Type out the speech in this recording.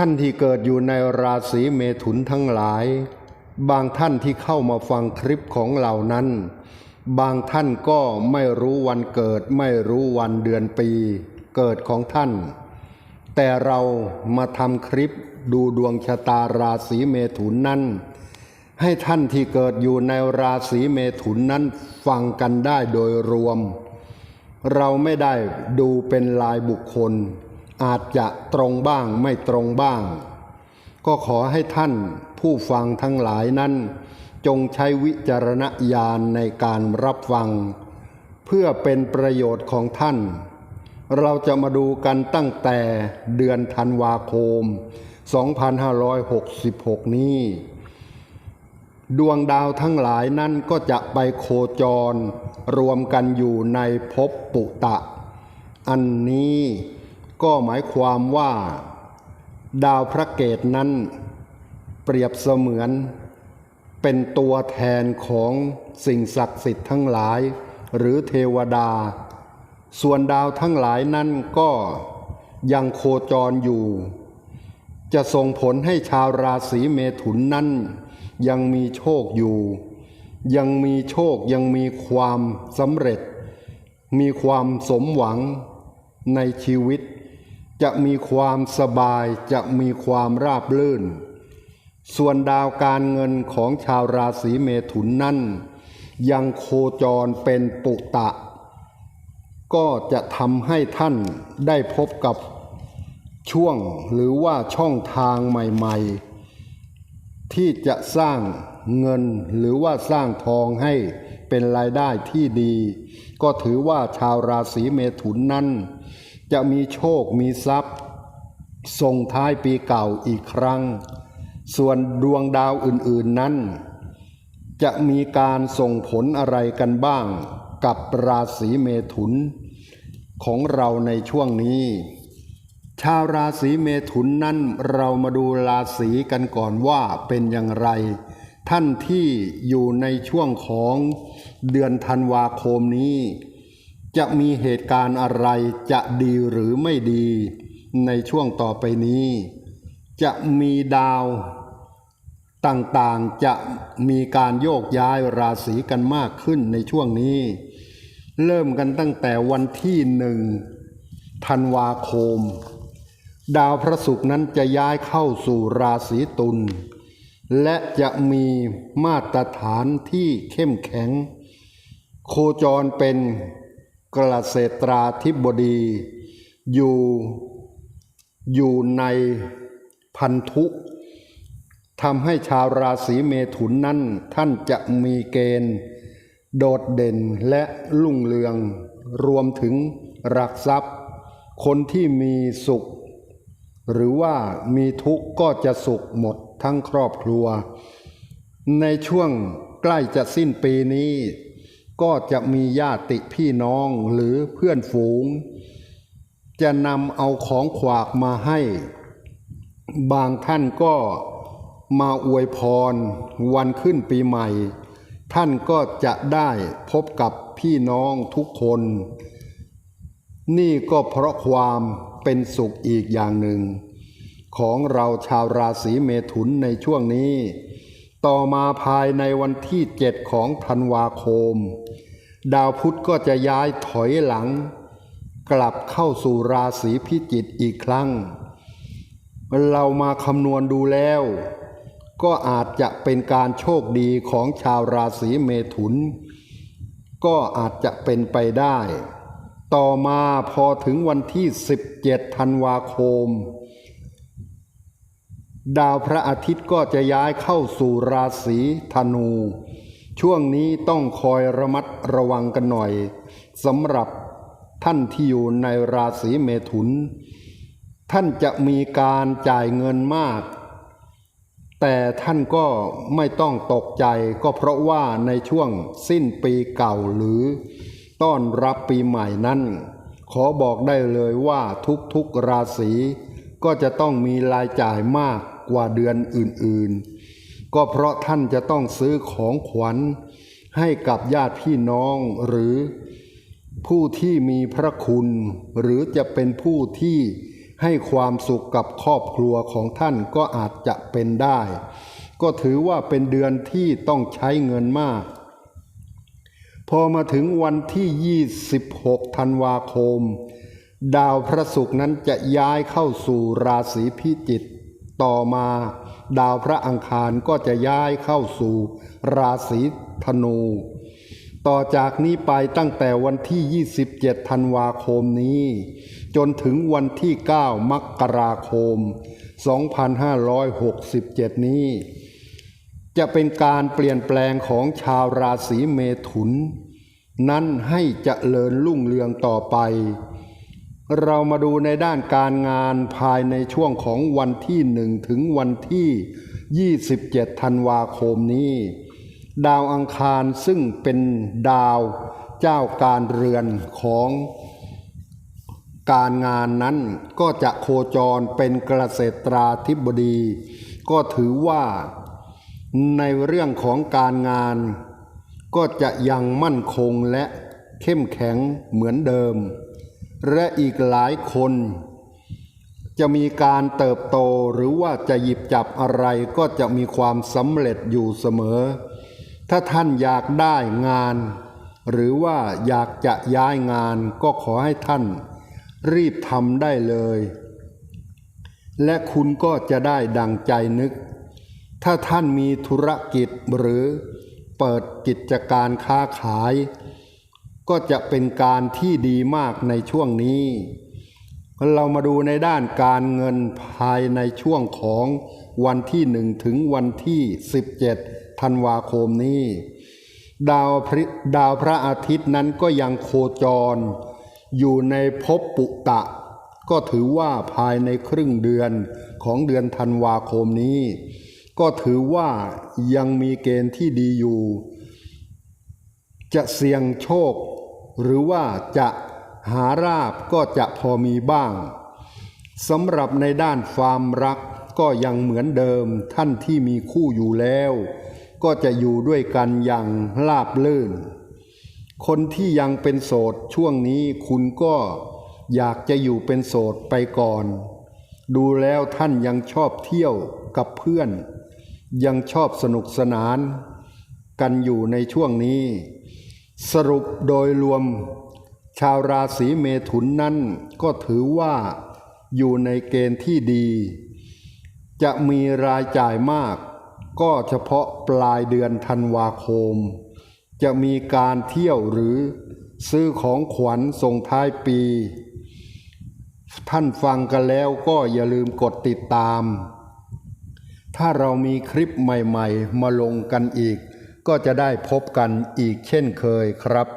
ท่านที่เกิดอยู่ในราศีเมถุนทั้งหลาย บางท่านที่เข้ามาฟังคลิปของเหล่านั้น บางท่านก็ไม่รู้วันเกิดไม่รู้วันเดือนปี เกิดของท่าน แต่เรามาทำคลิปดูดวงชะตาราศีเมถุนนั้น ให้ท่านที่เกิดอยู่ในราศีเมถุนนั้นฟังกันได้โดยรวม เราไม่ได้ดูเป็นลายบุคคล อาจจะตรงบ้างไม่ตรงบ้าง ก็ขอให้ท่านผู้ฟังทั้งหลายนั้น จงใช้วิจารณญาณในการรับฟัง เพื่อเป็นประโยชน์ของท่าน เราจะมาดูกันตั้งแต่เดือนธันวาคม 2566 นี้ ดวงดาวทั้งหลายนั้นก็จะไปโคจร รวมกันอยู่ในภพปุตะอันนี้ ก็หมายความว่า ดาวพระเกตนั้น เปรียบเสมือน เป็นตัวแทนของสิ่งศักดิ์สิทธิ์ทั้งหลาย หรือเทวดา ส่วนดาวทั้งหลายนั้นก็ยังโคจรอยู่ จะส่งผลให้ชาวราศีเมถุนนั้น ยังมีโชคอยู่ ยังมีโชคยังมีความสำเร็จ มีความสมหวังในชีวิต จะมีความสบายจะมีความราบรื่น ส่วนดาวการเงินของชาวราศีเมถุนนั้นยังโคจรเป็นปุตะ ก็จะทำให้ท่านได้พบกับช่วงหรือว่าช่องทางใหม่ๆ ที่จะสร้างเงินหรือว่าสร้างทองให้เป็นรายได้ที่ดี ก็ถือว่าชาวราศีเมถุนนั้น จะมีโชคมีทรัพย์ ส่งท้ายปีเก่าอีกครั้ง ส่วนดวงดาวอื่นๆนั้น จะมีการส่งผลอะไรกันบ้างกับราศีเมถุน ของเราในช่วงนี้ ชาวราศีเมถุนนั้นเรามาดูราศีกันก่อนว่าเป็นอย่างไร ท่านที่อยู่ในช่วงของเดือนธันวาคมนี้ จะมีเหตุการณ์อะไรจะดีหรือไม่ดี ในช่วงต่อไปนี้ จะมีดาวต่างๆจะมีการโยกย้ายราศีกันมากขึ้นในช่วงนี้ เริ่มกันตั้งแต่วันที่หนึ่งธันวาคม ดาวพระศุกร์นั้นจะย้ายเข้าสู่ราศีตุลและจะมีมาตรฐานที่เข้มแข็ง โคจรเป็น กระเษตราธิบดี อยู่อยู่ในพันธุทำให้ชาวราศีเมถุนนั้นท่านจะมีเกณฑ์ โดดเด่นและรุ่งเรือง รวมถึงรักทรัพย์ คนที่มีสุข หรือว่ามีทุกข์ก็จะสุขหมดทั้งครอบครัว ในช่วงใกล้จะสิ้นปีนี้ ก็จะมีญาติพี่น้องหรือเพื่อนฝูง จะนำเอาของขวากมาให้ บางท่านก็มาอวยพร วันขึ้นปีใหม่ ท่านก็จะได้พบกับพี่น้องทุกคน นี่ก็เพราะความเป็นสุขอีกอย่างหนึ่ง ของเราชาวราศีเมถุนในช่วงนี้ ต่อมาภายในวันที่เจ็ดของธันวาคม ดาวพุธก็จะย้ายถอยหลัง กลับเข้าสู่ราศีพิจิกอีกครั้ง เรามาคำนวณดูแล้ว ก็อาจจะเป็นการโชคดีของชาวราศีเมถุน ก็อาจจะเป็นไปได้ ต่อมาพอถึงวันที่ 17 ธันวาคม ดาวพระอาทิตย์ก็จะย้ายเข้าสู่ราศีธนู ช่วงนี้ต้องคอยระมัดระวังกันหน่อยสำหรับท่านที่อยู่ในราศีเมถุน ท่านจะมีการจ่ายเงินมาก แต่ท่านก็ไม่ต้องตกใจก็เพราะว่าในช่วงสิ้นปีเก่าหรือ ต้อนรับปีใหม่นั้น ขอบอกได้เลยว่าทุกๆราศีก็จะต้องมีรายจ่ายมาก กว่าเดือนอื่นๆ ก็เพราะท่านจะต้องซื้อของขวัญ ให้กับญาติพี่น้องหรือผู้ที่มีพระคุณ หรือจะเป็นผู้ที่ให้ความสุขกับครอบครัวของท่านก็อาจจะเป็นได้ ก็ถือว่าเป็นเดือนที่ต้องใช้เงินมาก พอมาถึงวันที่ 26 ธันวาคม ดาวพระศุกร์นั้นจะย้ายเข้าสู่ราศีพิจิก ต่อมาดาวพระอังคารก็จะย้ายเข้าสู่ราศีธนู ต่อจากนี้ไปตั้งแต่วันที่ 27 ธันวาคมนี้ จนถึงวันที่ 9 มกราคม 2567 นี้ จะเป็นการเปลี่ยนแปลงของชาวราศีเมถุน นั้นให้เจริญรุ่งเรืองต่อไป เรามาดูในด้านการงานภายในช่วงของวันที่หนึ่งถึงวันที่ 27 ธันวาคมนี้ ดาวอังคารซึ่งเป็นดาวเจ้าการเรือนของการงานนั้นก็จะโคจรเป็นเกษตราธิบดี ก็ถือว่าในเรื่องของการงาน ก็จะยังมั่นคงและเข้มแข็งเหมือนเดิม และอีกหลายคน จะมีการเติบโตหรือว่าจะหยิบจับอะไรก็จะมีความสำเร็จอยู่เสมอ ถ้าท่านอยากได้งาน หรือว่าอยากจะย้ายงานก็ขอให้ท่าน รีบทำได้เลย และคุณก็จะได้ดังใจนึก ถ้าท่านมีธุรกิจหรือเปิดกิจการค้าขาย ก็จะเป็นการที่ดีมากในช่วงนี้ เรามาดูในด้านการเงินภายในช่วงของวันที่หนึ่งถึงวันที่ 17 ธันวาคมนี้ ดาวพฤดาวพระอาทิตย์นั้นก็ยังโคจร อยู่ในภพปุตะ ก็ถือว่าภายในครึ่งเดือนของเดือนธันวาคมนี้ ก็ถือว่ายังมีเกณฑ์ที่ดีอยู่ จะเสี่ยงโชค หรือว่าจะหาราบก็จะพอมีบ้างสำหรับในด้านความรักก็ยังเหมือนเดิมท่านที่มีคู่อยู่แล้ว ก็จะอยู่ด้วยกันอย่างราบลื่น คนที่ยังเป็นโสดช่วงนี้คุณก็อยากจะอยู่เป็นโสดไปก่อน ดูแล้วท่านยังชอบเที่ยวกับเพื่อน ยังชอบสนุกสนาน กันอยู่ในช่วงนี้ สรุปโดยรวม ชาวราศีเมถุนนั้นก็ถือว่าอยู่ในเกณฑ์ที่ดี จะมีรายจ่ายมาก ก็เฉพาะปลายเดือนธันวาคม จะมีการเที่ยวหรือซื้อของขวัญส่งท้ายปี ท่านฟังกันแล้วก็อย่าลืมกดติดตาม ถ้าเรามีคลิปใหม่ ๆ มาลงกันอีก ก็จะได้พบกันอีกเช่นเคยครับ